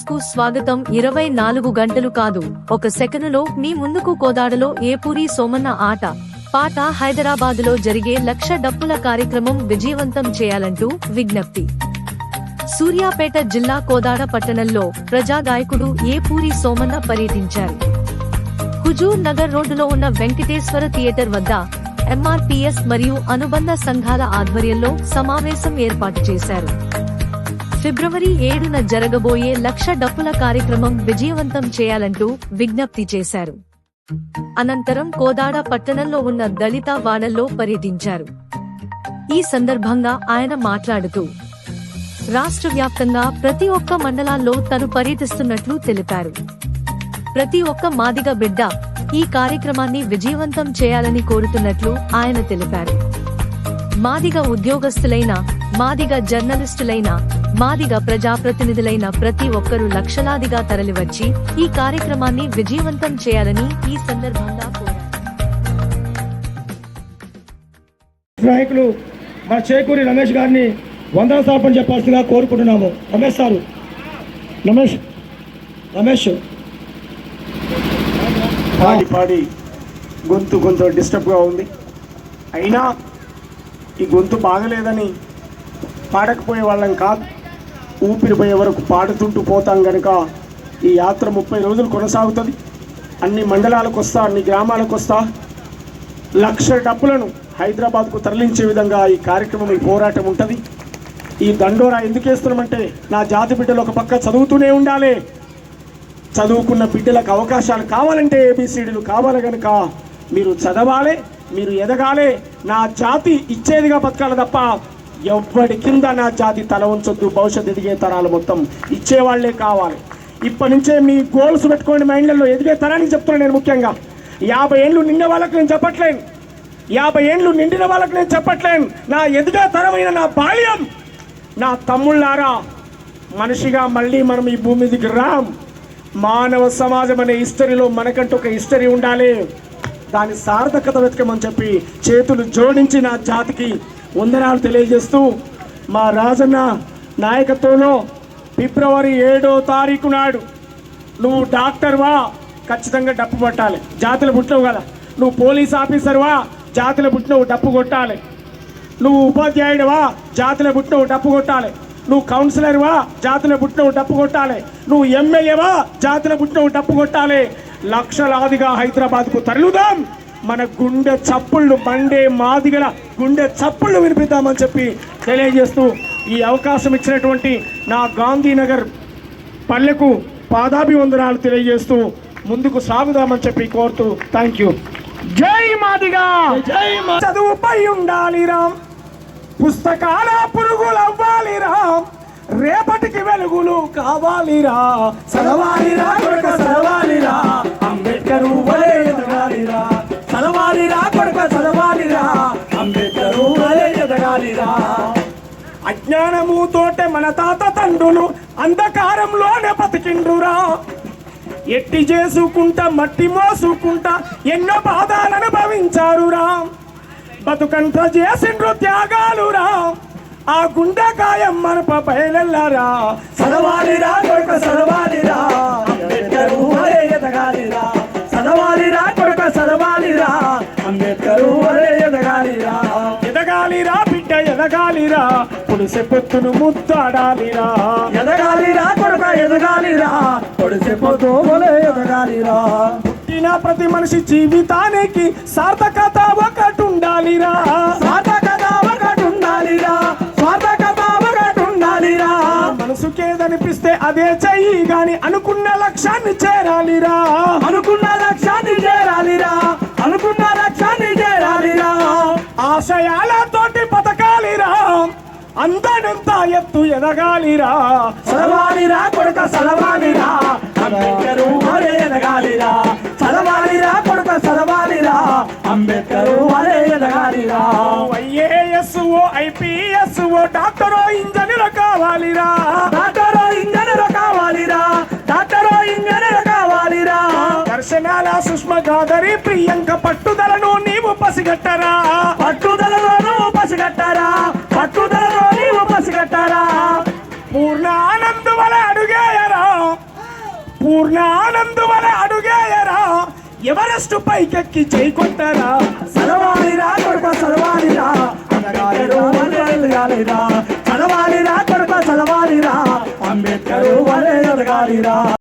న్యూస్కు స్వాగతం. ఇరవై నాలుగు గంటలు కాదు. ఒక సెకనులో మీ ముందుకు కోదాడలో ఏపూరి సోమన్న ఆట. పాట హైదరాబాదులో జరిగే లక్ష డప్పుల కార్యక్రమం విజయవంతం చేయాలంటూ విజ్ఞప్తి. సూర్యాపేట జిల్లా కోదాడ పట్టణంలో ప్రజాగాయకుడు ఏపూరి సోమన్న పర్యటించారు. హుజూర్ నగర్ రోడ్డులో ఉన్న వెంకటేశ్వర థియేటర్ వద్ద ఎంఆర్పీఎస్ మరియు అనుబంధ సంఘాల ఆధ్వర్యంలో సమావేశం ఏర్పాటు చేశారు. ఫిబ్రవరి ఏడున జరగబోయే లక్ష డప్పుల కార్యక్రమం విజయవంతం చేయాలంటూ విజ్ఞప్తి చేశారు. అనంతరం కోదాడ పట్టణంలో ఉన్న దళిత వాడల్లో పర్యటించారు. ఈ సందర్భంగా ఆయన మాట్లాడుతూ రాష్ట్ర వ్యాప్తంగా ప్రతి ఒక్క మండలాల్లో తను పర్యటిస్తున్నట్లు తెలిపారు. ప్రతి ఒక్క మాదిగ బిడ్డ ఈ కార్యక్రమాన్ని విజయవంతం చేయాలని కోరుతున్నట్లు ఆయన తెలిపారు. మాదిగ ఉద్యోగస్తులైన మాదిగ జర్నలిస్టులైన మాదిగ ప్రజాప్రతినిధులైన ప్రతి ఒక్కరూ లక్షలాదిగా తరలివచ్చి ఈ కార్యక్రమాన్ని విజయవంతం చేయాలని ఈ సందర్భంగా నాయకులు మా చేకూరి రమేష్ గారిని వందన సాపని చెప్పాల్సిందిగా కోరుకుంటున్నాము. రమేష్ సారు. రమేష్ రమేష్. పాడి పాడి. గొంతు కొంత డిస్టర్బ్గా ఉంది. అయినా ఈ గొంతు బాగలేదని పాడకపోయే వాళ్ళం కాదు. ఊపిరిపోయే వరకు పాడుతుంటూ పోతాం కనుక ఈ యాత్ర ముప్పై రోజులు కొనసాగుతుంది. అన్ని మండలాలకు వస్తా అన్ని గ్రామాలకు వస్తా. లక్ష డబ్బులను హైదరాబాద్కు తరలించే విధంగా ఈ కార్యక్రమం ఈ పోరాటం ఉంటుంది. ఈ దండోరా ఎందుకు వేస్తున్నామంటే నా జాతి బిడ్డలు ఒక పక్క చదువుతూనే ఉండాలి. చదువుకున్న బిడ్డలకు అవకాశాలు కావాలంటే ఏబిసిడీలు కావాలి కనుక మీరు చదవాలి మీరు ఎదగాలి. నా జాతి ఇచ్చేదిగా బతకాలి తప్ప ఎవ్వడి కింద నా జాతి తల ఉంచొద్దు భవిష్యత్తు ఎదిగే తరాలు మొత్తం ఇచ్చేవాళ్ళే కావాలి. ఇప్పటి నుంచే మీ గోల్స్ పెట్టుకోండి మైండ్లలో ఎదిగే తరానికి చెప్తున్నాను నేను ముఖ్యంగా. యాభై ఏళ్ళు నిండే వాళ్ళకి నేను చెప్పట్లేను. యాభై ఏళ్ళు నిండిన వాళ్ళకి నేను చెప్పట్లేను. నా ఎదుగా తరమైన నా బాల్యం నా తమ్ముళ్ళారా మనిషిగా మళ్ళీ మనం ఈ భూమి మీదకి రాం. మానవ సమాజం అనే హిస్టరీలో మనకంటూ ఒక హిస్టరీ ఉండాలి. దాని సార్థకత వెతకమని చెప్పి చేతులు జోడించి నా జాతికి వందనాలు తెలియజేస్తూ మా రాజన్న నాయకత్వంలో ఫిబ్రవరి ఏడో తారీఖు నాడు నువ్వు డాక్టర్వా ఖచ్చితంగా డప్పు పట్టాలి జాతులు పుట్టినవు కదా. నువ్వు పోలీస్ ఆఫీసర్వా జాతుల పుట్టినవు డప్పు కొట్టాలి. నువ్వు ఉపాధ్యాయుడివా జాతుల పుట్టినవు డప్పు కొట్టాలి. నువ్వు కౌన్సిలర్వా జాతుల పుట్టినవు డప్పు కొట్టాలి. నువ్వు ఎమ్మెల్యేవా జాతుల పుట్టినవు డప్పు కొట్టాలి. లక్షలాదిగా హైదరాబాద్కు తరలుదాం మన గుండె చప్పుళ్ళు మండే మాదిగల గుండె చప్పుళ్ళు వినిపిద్దామని చెప్పి తెలియజేస్తూ ఈ అవకాశం ఇచ్చినటువంటి నా గాంధీనగర్ పల్లెకు పాదాభివందనాలు తెలియజేస్తూ ముందుకు సాగుదామని చెప్పి కోరుతూ థ్యాంక్ యూ జై మాదిగా! జై చదువుపై ఉండాలిరా పుస్తకాల పురుగులు అవ్వాలిరా రేపటికి వెలుగులు కావాలిరా చదవాలిరా చదవాలిరా అంబేద్కర్ చేయాలిరా అజ్ఞానము తోటే మన తాత తండ్రులు అంధకారంలోనే బతికిండ్రురా ఎట్టి చేసుకుంటా మట్టి మోసుకుంటా ఎన్నో బాధలను అనుభవించారురా. బతుకంత చేసిండ్రు త్యాగాలురా. ఆ గుండెకాయం మనప బయలెల్లారా చదవాలిరా కొడుక ఎదగాలిరా పులిసె పొత్తును ముద్దాడాలిరా. ఎదగాలిరా కొడుక ఎదగాలిరా పొడిసె పొత్తు ఎదగాలిరా. పుట్టిన ప్రతి మనిషి జీవితానికి సార్థకత ఒకటి ఉండాలిరా గాని అనుకున్న లక్ష్యాన్ని చేరాలిరా. అనుకున్న లక్ష్యాన్ని చేరాలిరా. అనుకున్న లక్ష్యాన్ని చేరాలిరా. ఆశయాలతోటి బతకాలిరా. అందనంత ఎత్తు ఎదగాలిరా. చదవాలిరా కొడుక చదవాలిరా. అంబేద్కర్ వలే ఎదగాలిరా. చదవాలిరా కొడుక చదవాలిరా. అంబేద్కర్ వలే ఎదగాలిరా. ఐఏఎస్ ఓ ఐపీఎస్ ఓ డాక్టర్ ఇంజనీర్ కావాలిరా. జనాల సుష్మ గాదరి ప్రియాంక పట్టుదలను నీవు పసిగట్టరా? పట్టుదలలో నువ్వు పసిగట్టరా? పట్టుదలలో నీవు పసిగట్టరా? పూర్ణ ఆనందం వల అడుగేయరా? పూర్ణ ఆనందం వల అడుగేయరా? ఎవరెస్ట్ పైకెక్కి చేకొట్టారా సలవాలిరా కొడుక సలవాలిరా అనగాలిరా వలె చదవాలిరా కొడుక చదవాలిరా. అంబేద్కర్ వలే ఎదగాలిరా.